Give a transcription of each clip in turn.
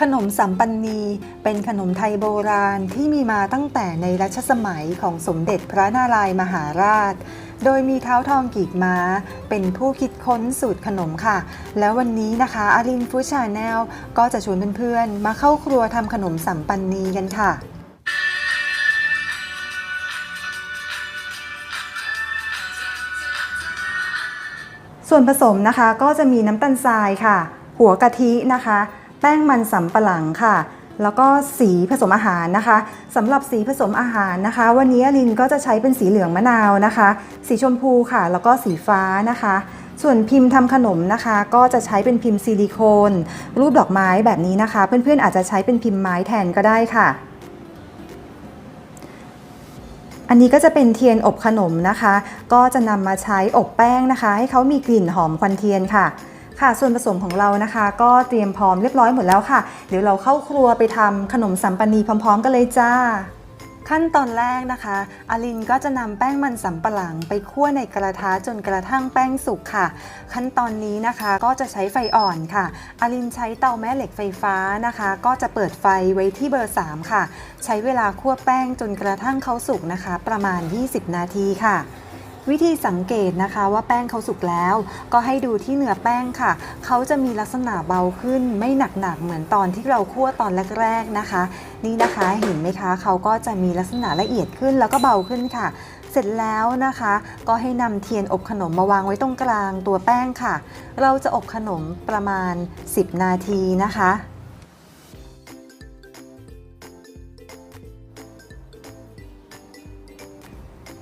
ขนมสัมปันนีเป็นขนมไทยโบราณที่มีมาตั้งแต่ในรัชสมัยของสมเด็จพระนารายณ์มหาราช โดยมีเท้าทองกีกม้า เป็นผู้คิดค้นสูตรขนมค่ะ แล้ววันนี้นะคะอารินฟูชาแนลก็จะชวนเพื่อนๆ มาเข้าครัวทำขนมสัมปันนีกันค่ะส่วนผสมนะคะก็จะมีน้ำตาลทรายค่ะ หัวกะทินะคะ แป้งมันสำปะหลังค่ะ แล้วก็สีผสมอาหารนะคะสำหรับสีผสมอาหารนะคะ วันนี้ลินก็จะใช้เป็นสีเหลืองมะนาวนะคะ สีชมพูค่ะ แล้วก็สีฟ้านะคะ ส่วนพิมพ์ทำขนมนะคะ ก็จะใช้เป็นพิมพ์ซิลิโคน รูปดอกไม้แบบนี้นะคะ เพื่อนๆอาจจะใช้เป็นพิมพ์ไม้แทนก็ได้ค่ะอันนี้ก็จะเป็นเทียนอบขนมนะคะ ก็จะนำมาใช้อบแป้งนะคะ ให้เขามีกลิ่นหอมควันเทียนค่ะ ค่ะ ส่วนผสมของเรานะคะ ก็เตรียมพร้อมเรียบร้อยหมดแล้วค่ะ เดี๋ยวเราเข้าครัวไปทำขนมสัมปันนีพร้อม ๆ กันเลยจ้า ขั้นตอนแรกนะคะอาลินก็จะนำแป้งมันสำปะหลังไปคั่วในกระทะจนกระทั่งแป้งสุกค่ะ ขั้นตอนนี้นะคะก็จะใช้ไฟอ่อนค่ะอาลินใช้เตาแม่เหล็กไฟฟ้านะคะ ก็จะเปิดไฟไว้ที่เบอร์ 3 ค่ะ ใช้เวลาคั่วแป้งจนกระทั่งเขาสุกนะคะ ประมาณ 20 นาทีค่ะ วิธีสังเกตนะคะว่าแป้งเขาสุกแล้ว ก็ให้ดูที่เนื้อแป้งค่ะ เขาจะมีลักษณะเบาขึ้น ไม่หนักๆเหมือนตอนที่เราคั่วตอนแรกๆนะคะ นี่นะคะเห็นไหมคะเขาก็จะมีลักษณะละเอียดขึ้นแล้วก็เบาขึ้นค่ะ เสร็จแล้วนะคะ ก็ให้นำเทียนอบขนมมาวางไว้ตรงกลางตัวแป้งค่ะ เราจะอบขนมประมาณ 10 นาทีนะคะ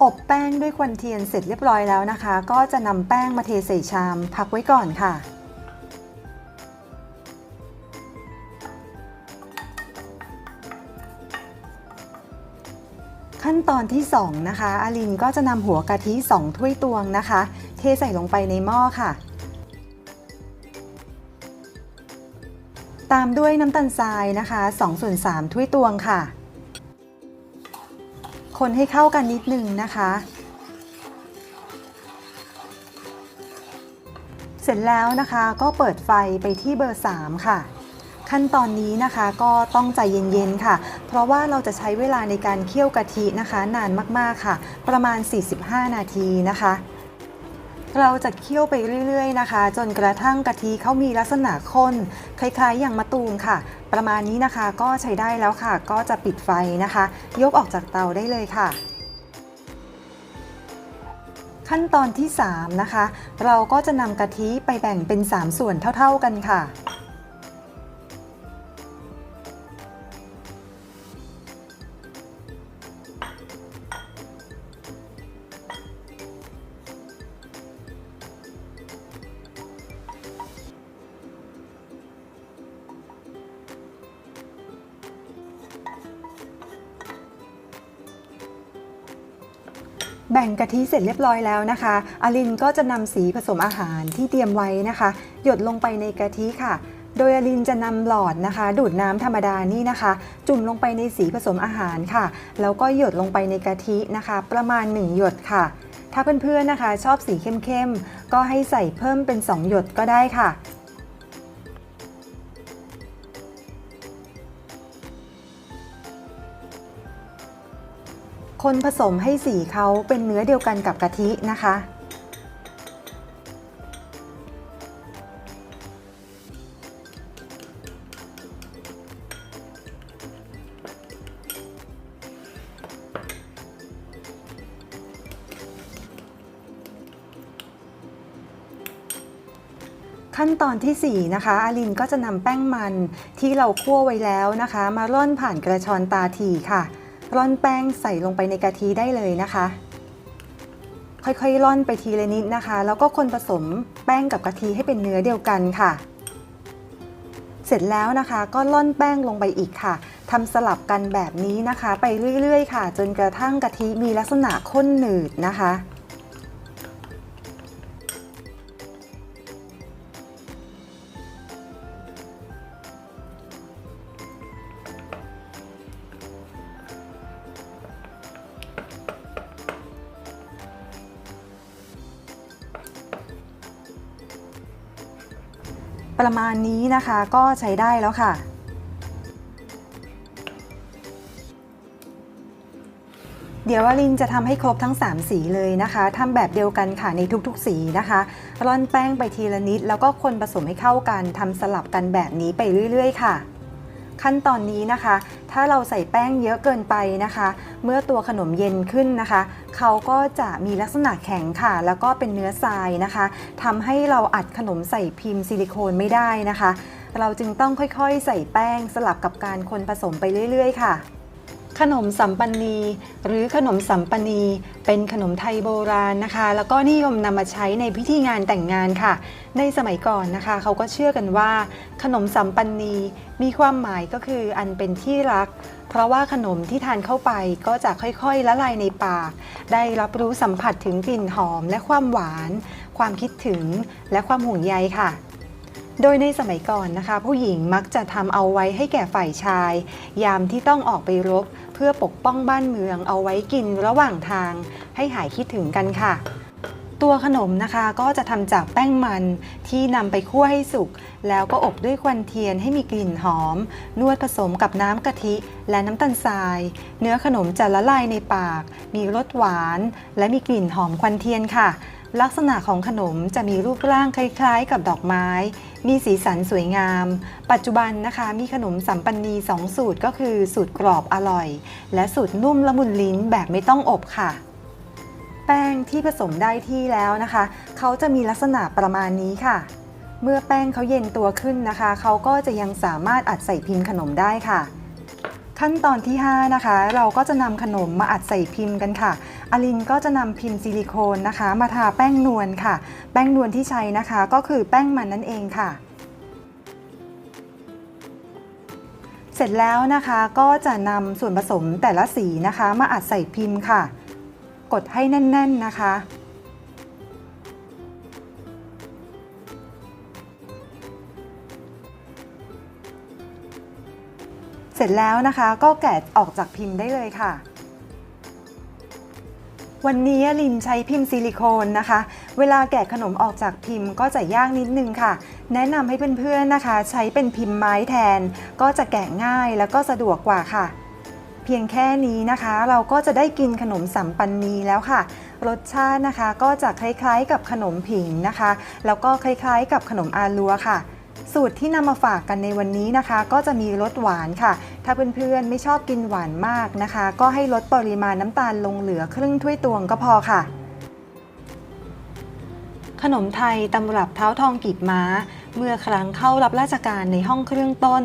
อบแป้งด้วยควันเทียนเสร็จเรียบร้อยแล้วนะคะ ก็จะนำแป้งมาเทใส่ชามพักไว้ก่อนค่ะ ขั้นตอนที่ 2 นะคะอาลินก็จะนำหัวกะทิ 2 ถ้วยตวงนะคะ เทใส่ลงไปในหม้อค่ะ ตามด้วยน้ำตาลทรายนะคะ2ส่วน3ถ้วยตวงค่ะ คนให้เข้ากันนิดนึงนะคะ เสร็จแล้วนะคะก็เปิดไฟไปที่เบอร์ 3 ค่ะ ขั้นตอนนี้นะคะก็ต้องใจเย็นๆค่ะ เพราะว่าเราจะใช้เวลาในการเคี่ยวกะทินะคะ นานมากๆค่ะ ประมาณ 45 นาทีนะคะ เราจะเคี่ยวไปเรื่อยๆนะคะ จนกระทั่งกะทิเขามีลักษณะข้น คล้ายๆ อย่างมะตูมค่ะ ประมาณนี้นะคะก็ใช้ได้แล้วค่ะ ก็จะปิดไฟนะคะ ยกออกจากเตาได้เลยค่ะ ขั้นตอนที่ 3 นะคะ เราก็จะนำกะทิไปแบ่งเป็น 3 ส่วนเท่า ๆกันค่ะ บ่งกะทิเสร็จเรียบร้อยแล้วนะคะอาลินก็จะนำสีผสมอาหารที่เตรียมไว้นะคะ หยดลงไปในกะทิค่ะ โดยอาลินจะนำหลอดนะคะ ดูดน้ำธรรมดานี่นะคะ จุ่มลงไปในสีผสมอาหารค่ะ แล้วก็หยดลงไปในกะทินะคะ ประมาณ 1 หยดค่ะ ถ้าเพื่อนๆนะคะ ชอบสีเข้มๆก็ให้ใส่เพิ่มเป็น 2 หยดก็ได้ค่ะ คนผสมให้สีเขาเป็นเนื้อเดียวกันกับกะทินะคะ ขั้นตอนที่ 4 นะคะอาลินก็จะนำแป้งมันที่เราคั่วไว้แล้วนะคะ มาร่อนผ่านกระชอนตาถี่ค่ะ ร่อนแป้งใส่ลงไปในกะทิได้เลยนะคะ ค่อยๆร่อนไปทีละนิดนะคะ แล้วก็คนผสมแป้งกับกะทิให้เป็นเนื้อเดียวกันค่ะ เสร็จแล้วนะคะก็ร่อนแป้งลงไปอีกค่ะทำสลับกันแบบนี้นะคะ ไปเรื่อยๆ ค่ะ จนกระทั่งกะทิมีลักษณะข้นหนืดนะคะ ประมาณนี้นะคะก็ใช้ได้แล้วค่ะ เดี๋ยววาลินจะทำให้ครบทั้ง 3 สีเลยนะคะทำแบบเดียวกันค่ะในทุกๆ สีนะคะร่อนแป้งไปทีละนิด แล้วก็คนผสมให้เข้ากันทำสลับกันแบบนี้ไปเรื่อย ๆ ค่ะ ขั้นตอนนี้นะคะ ถ้าเราใส่แป้งเยอะเกินไปนะคะ เมื่อตัวขนมเย็นขึ้นนะคะ เขาก็จะมีลักษณะแข็งค่ะ แล้วก็เป็นเนื้อทรายนะคะทำให้เราอัดขนมใส่พิมพ์ซิลิโคนไม่ได้นะคะ เราจึงต้องค่อยๆ ใส่แป้งสลับกับการคนผสมไปเรื่อย ๆ ค่ะ ขนมสัมปันนีหรือขนมสัมปันีเป็นขนมไทยโบราณนะคะ แล้วก็นิยมนำมาใช้ในพิธีงานแต่งงานค่ะ ในสมัยก่อนนะคะ เขาก็เชื่อกันว่า ขนมสัมปันนีมีความหมายก็คืออันเป็นที่รัก เพราะว่าขนมที่ทานเข้าไปก็จะค่อยๆละลายในปาก ได้รับรู้สัมผัสถึงกลิ่นหอมและความหวาน ความคิดถึงและความห่วงใยค่ะโดยในสมัยก่อนนะคะ ผู้หญิงมักจะทำเอาไว้ให้แก่ฝ่ายชาย ยามที่ต้องออกไปรบ พื่อปกป้องบ้านเมืองเอาไว้กินระหว่างทางให้หายคิดถึงกันค่ะ ตัวขนมนะคะก็จะทำจากแป้งมันที่นำไปคั่วให้สุก แล้วก็อบด้วยควันเทียนให้มีกลิ่นหอม นวดผสมกับน้ำกะทิและน้ำตาลทราย เนื้อขนมจะละลายในปาก มีรสหวาน และมีกลิ่นหอมควันเทียนค่ะ ลักษณะของขนมจะมีรูปร่างคล้ายๆ กับดอกไม้ มีสีสันสวยงาม ปัจจุบันนะคะ มีขนมสัมปันนีสองสูตรก็คือ สูตรกรอบอร่อย และสูตรนุ่มละมุนลิ้นแบบไม่ต้องอบค่ะ แป้งที่ผสมได้ที่แล้วนะคะ เขาจะมีลักษณะประมาณนี้ค่ะ เมื่อแป้งเขาเย็นตัวขึ้นนะคะ เขาก็จะยังสามารถอัดใส่พิมพ์ขนมได้ค่ะขั้นตอนที่ 5 นะคะ เราก็จะนำขนมมาอัดใส่พิมพ์กันค่ะ อลินก็จะนำพิมพ์ซิลิโคนนะคะ มาทาแป้งนวลค่ะ แป้งนวลที่ใช้นะคะก็คือแป้งมันนั่นเองค่ะ เสร็จแล้วนะคะก็จะนำส่วนผสมแต่ละสีนะคะ มาอัดใส่พิมพ์ค่ะ กดให้แน่น ๆนะคะเสร็จแล้วนะคะก็แกะออกจากพิมพ์ได้เลยค่ะ วันนี้ลินใช้พิมพ์ซิลิโคนนะคะ เวลาแกะขนมออกจากพิมพ์ก็จะยากนิดนึงค่ะ แนะนำให้เพื่อนๆนะคะ ใช้เป็นพิมพ์ไม้แทน ก็จะแกะง่ายแล้วก็สะดวกกว่าค่ะ เพียงแค่นี้นะคะ เราก็จะได้กินขนมสัมปันนีแล้วค่ะ รสชาตินะคะก็จะคล้ายๆกับขนมผิงนะคะ แล้วก็คล้ายๆกับขนมอาลัวค่ะ สูตรที่นำมาฝากกันในวันนี้นะคะ ก็จะมีรสหวานค่ะ ถ้าเพื่อนๆไม่ชอบกินหวานมากนะคะ ก็ให้ลดปริมาณน้ำตาลลงเหลือครึ่งถ้วยตวงก็พอค่ะ ขนมไทยตำรับเท้าทองกีบม้า เมื่อครั้งเข้ารับราชการในห้องเครื่องต้น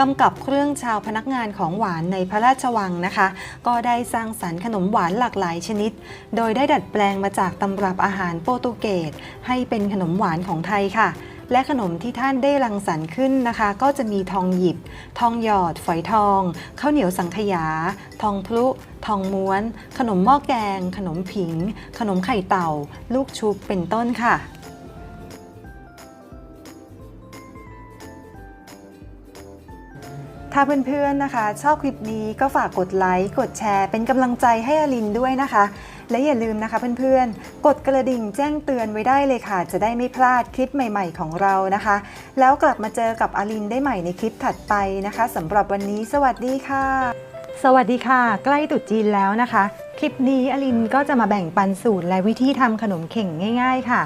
กำกับเครื่องชาวพนักงานของหวานในพระราชวังนะคะ ก็ได้สร้างสรรค์ขนมหวานหลากหลายชนิด โดยได้ดัดแปลงมาจากตำรับอาหารโปรตุเกสให้เป็นขนมหวานของไทยค่ะ และขนมที่ท่านได้รังสรรค์ขึ้นนะคะ ก็จะมีทองหยิบ ทองหยอด ฝอยทอง ข้าวเหนียวสังขยา ทองพลุ ทองม้วน ขนมหม้อแกง ขนมผิง ขนมไข่เต่า ลูกชุบ เป็นต้นค่ะถ้าเพื่อนๆนะคะ ชอบคลิปนี้ก็ฝากกดไลค์ กดแชร์ เป็นกำลังใจให้อลินด้วยนะคะ และอย่าลืมนะคะเพื่อนๆ กดกระดิ่งแจ้งเตือนไว้ได้เลยค่ะ จะได้ไม่พลาดคลิปใหม่ๆของเรานะคะ แล้วกลับมาเจอกับอลินได้ใหม่ในคลิปถัดไปนะคะสำหรับวันนี้ สวัสดีค่ะ สวัสดีค่ะ ใกล้ตรุษจีนแล้วนะคะ คลิปนี้อลินก็จะมาแบ่งปันสูตรและวิธีทำขนมเข่งง่าย ๆ ค่ะ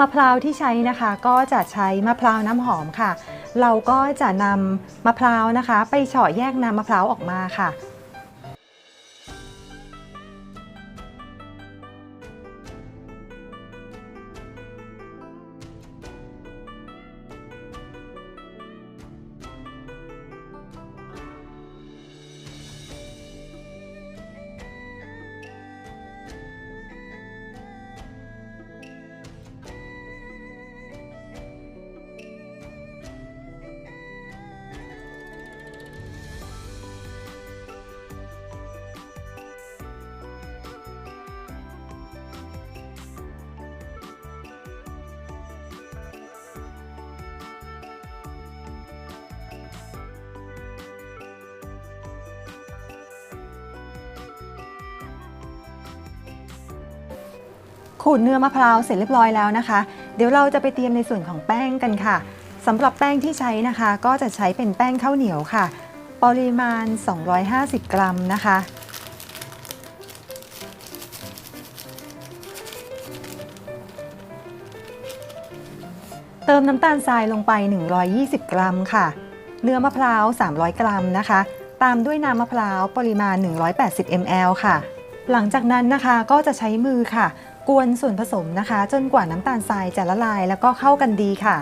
มะพร้าวที่ใช้นะคะก็จะใช้มะพร้าวน้ำหอมค่ะ เราก็จะนำมะพร้าวนะคะ ไปเฉาะแยกน้ำมะพร้าวออกมาค่ะ ขูดเนื้อมะพร้าวเสร็จเรียบร้อยแล้วนะคะ เดี๋ยวเราจะไปเตรียมในส่วนของแป้งกันค่ะสำหรับแป้งที่ใช้นะคะ ก็จะใช้เป็นแป้งข้าวเหนียวค่ะ ปริมาณ 250 กรัมนะคะ เติมน้ำตาลทรายลงไป 120 กรัมค่ะ เนื้อมะพร้าว 300 กรัมนะคะ ตามด้วยน้ำมะพร้าวปริมาณ 180 ml ค่ะ หลังจากนั้นนะคะก็จะใช้มือค่ะ กวนส่วนผสมนะคะ จนกว่าน้ำตาลทรายจะละลายแล้วก็เข้ากันดีค่ะ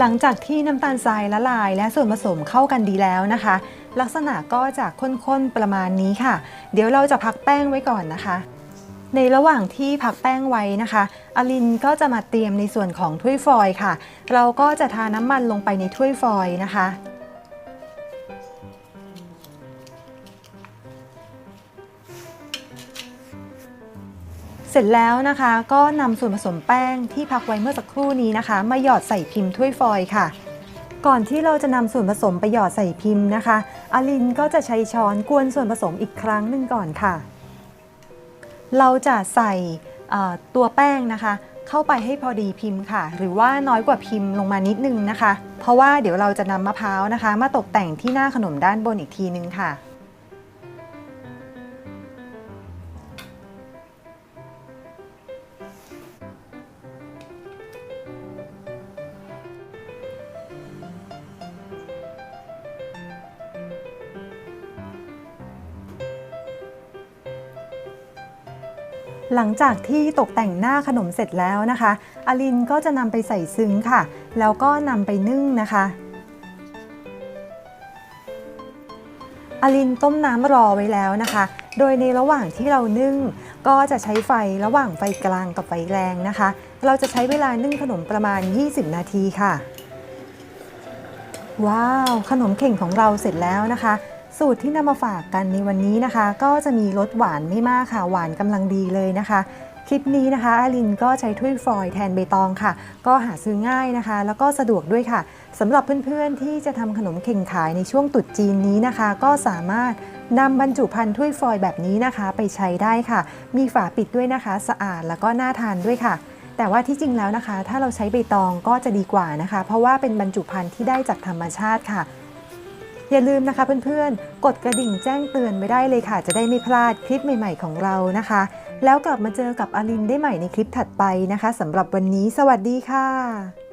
หลังจากที่น้ำตาลทรายละลายและส่วนผสมเข้ากันดีแล้วนะคะ ลักษณะก็จะข้นๆประมาณนี้ค่ะ เดี๋ยวเราจะพักแป้งไว้ก่อนนะคะ ในระหว่างที่พักแป้งไว้นะคะ อลินก็จะมาเตรียมในส่วนของถ้วยฟอยล์ค่ะ เราก็จะทาน้ำมันลงไปในถ้วยฟอยล์นะคะ เสร็จแล้วนะคะก็นำส่วนผสมแป้งที่พักไว้เมื่อสักครู่นี้นะคะ มาหยอดใส่พิมพ์ถ้วยฟอยล์ค่ะก่อนที่เราจะนำส่วนผสมไปหยอดใส่พิมพ์นะคะ อลินก็จะใช้ช้อนกวนส่วนผสมอีกครั้งหนึ่งก่อนค่ะ เราจะใส่ตัวแป้งนะคะ เข้าไปให้พอดีพิมพ์ค่ะ หรือว่าน้อยกว่าพิมพ์ลงมานิดนึงนะคะ เพราะว่าเดี๋ยวเราจะนำมะพร้าวนะคะ มาตกแต่งที่หน้าขนมด้านบนอีกทีนึงค่ะ หลังจากที่ตกแต่งหน้าขนมเสร็จแล้วนะคะอลินก็จะนำไปใส่ซึ้งค่ะ แล้วก็นำไปนึ่งนะคะอลินต้มน้ำรอไว้แล้วนะคะ โดยในระหว่างที่เรานึ่ง ก็จะใช้ไฟระหว่างไฟกลางกับไฟแรงนะคะ เราจะใช้เวลานึ่งขนมประมาณ 20 นาทีค่ะ ว้าว ขนมเข่งของเราเสร็จแล้วนะคะ สูตรที่นำมาฝากกันในวันนี้นะคะ ก็จะมีรสหวานไม่มากค่ะ หวานกำลังดีเลยนะคะ คลิปนี้นะคะอาลินก็ใช้ถ้วยฟอยแทนใบตองค่ะ ก็หาซื้อง่ายนะคะ แล้วก็สะดวกด้วยค่ะสำหรับเพื่อนๆที่จะทำขนมเข่งขายในช่วงตรุษจีนนี้นะคะ ก็สามารถนำบรรจุภัณฑ์ถ้วยฟอยแบบนี้นะคะ ไปใช้ได้ค่ะ มีฝาปิดด้วยนะคะ สะอาดแล้วก็น่าทานด้วยค่ะแต่ว่าที่จริงแล้วนะคะ ถ้าเราใช้ใบตองก็จะดีกว่านะคะ เพราะว่าเป็นบรรจุภัณฑ์ที่ได้จากธรรมชาติค่ะ อย่าลืมนะคะเพื่อนๆ กดกระดิ่งแจ้งเตือนไว้ได้เลยค่ะ จะได้ไม่พลาดคลิปใหม่ๆของเรานะคะ แล้วกลับมาเจอกับอลินได้ใหม่ในคลิปถัดไปนะคะสำหรับวันนี้ สวัสดีค่ะ